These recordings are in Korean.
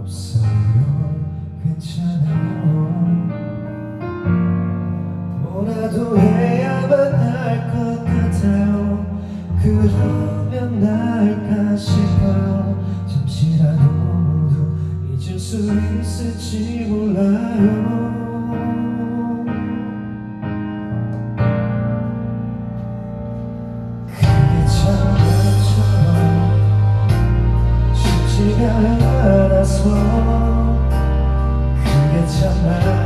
상관없어요. 괜찮아요. 뭐라도 해야만 할 것 같아요. 그러면 나을까 싶어요. 잠시라도 모두 잊을 수 있을지 몰라요. 않아서 그게 참 나처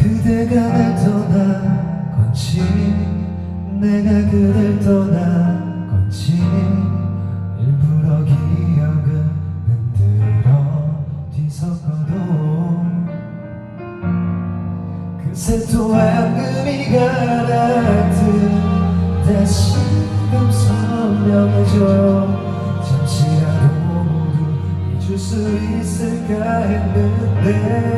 그대가 날 떠난 건지 내가 그댈 떠난 건지 일부러 기억을 흔들어 뒤섞어도 그새 또 앙금이 가라앉듯 다시금 선명해져요 잠시라도 모두 잊을 수 있을까 했는데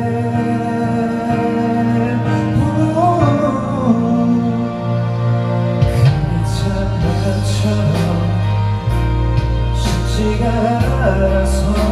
네가 알아서